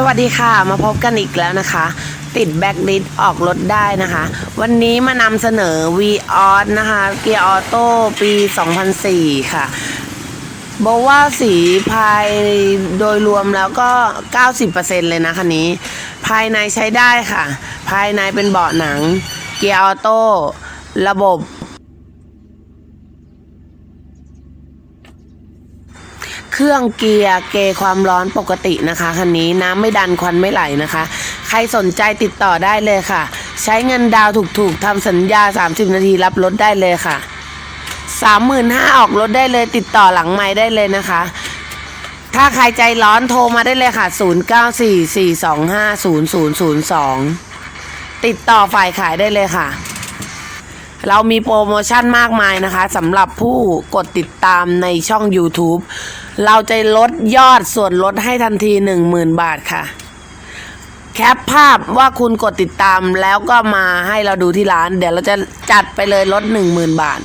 สวัสดีค่ะ มาพบกันอีกแล้วนะคะ ติดแบ็กลิสออกรถได้นะคะ วันนี้มานำเสนอ v ีออนะคะเกียร์ออโต้ปี 2004 ค่ะ บอกว่าสีภายโดยรวมแล้วก็ 90%เลยนะคันนี้ ภายในใช้ได้ค่ะ ภายในเป็นเบาะหนัง เกียร์ออโต้ระบบ เครื่องเกียร์เกความร้อนปกตินะคะคันนี้น้ำไม่ดันควันไม่ไหลนะคะ ใครสนใจติดต่อได้เลยค่ะ ใช้เงินดาวถูกๆทำสัญญา 30 นาทีรับรถได้เลยค่ะ 35,000ออกรถได้เลยติดต่อหลังไม้ได้เลยนะคะ ถ้าใครใจร้อนโทรมาได้เลยค่ะ 0944250002 ติดต่อฝ่ายขายได้เลยค่ะ เรามีโปรโมชั่นมากมายนะคะสำหรับผู้กดติดตามในช่อง YouTube เราจะลดยอดส่วนลดให้ทันที 10,000 บาทค่ะ แคปภาพว่าคุณกดติดตามแล้วก็มาให้เราดูที่ร้าน เดี๋ยวเราจะจัดไปเลยลด 10,000 บาท